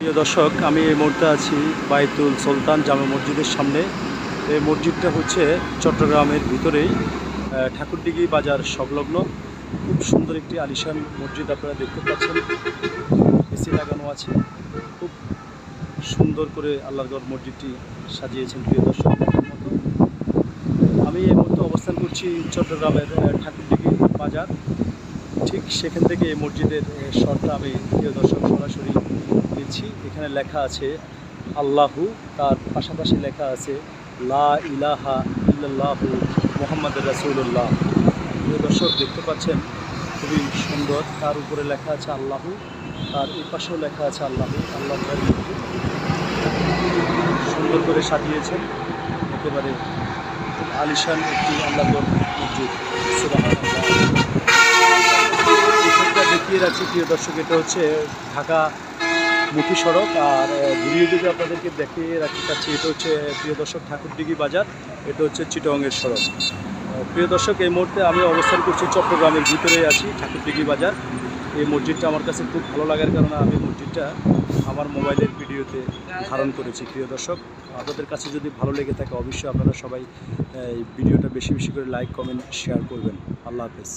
প্রিয় দর্শক আমি এই মুহূর্তে আছি বাইতুল সুলতান জামে মসজিদের সামনে। এই মসজিদটা হচ্ছে চট্টগ্রামের ভিতরেই আহ, ঠাকুরদিঘি বাজার সংলগ্ন। খুব সুন্দর একটি আলিশান মসজিদ আপনারা দেখতে পাচ্ছেন। এসি লাগানো আছে। খুব সুন্দর করে আল্লাহগড় মসজিদটি সাজিয়েছেন প্রিয় দর্শক। মতো আমি এই মুহূর্তে অবস্থান করছি চট্টগ্রামের আহ, ঠাকুরদিঘি বাজার। ঠিক সেখান থেকে এই মসজিদের শটটা আমি প্রিয় দর্শক সরাসরি দিচ্ছি। এখানে লেখা আছে, আল্লাহু তার পাশাপাশি লেখা আছে, লা ইলাহা ইল্লাল্লাহু মোহাম্মদ রাসূলুল্লাহ। প্রিয় দর্শক, দেখতে পাচ্ছেন, খুবই সুন্দর। তার উপরে লেখা আছে, আল্লাহু তার এই পাশেও লেখা আছে, আল্লাহু আল্লাহ সুন্দর করে সাজিয়েছেন। একেবারে আলিশান একটি আল্লাহ দেখিয়ে রাখছি প্রিয় দর্শক, এটা হচ্ছে ঢাকা মুখী সড়ক আর ঘুরিয়ে যদি আপনাদেরকে দেখিয়ে রাখতে চাচ্ছি, এটা হচ্ছে, প্রিয় দর্শক, ঠাকুরদিঘি বাজার। এটা হচ্ছে চিটংয়ের সড়ক। প্রিয় দর্শক, এই মুহূর্তে আমি অবস্থান করছি চট্টগ্রামের ভিতরে আছি, ঠাকুরদিঘি বাজার। এই মসজিদটা আমার কাছে খুব ভালো লাগার কারণে আমি মসজিদটা আমার মোবাইলের ভিডিওতে ধারণ করেছি, প্রিয় দর্শক। আপনাদের কাছে যদি ভালো লেগে থাকে, অবশ্যই আপনারা সবাই ভিডিওটা বেশি বেশি করে লাইক, কমেন্ট, শেয়ার করবেন। আল্লাহ হাফেজ।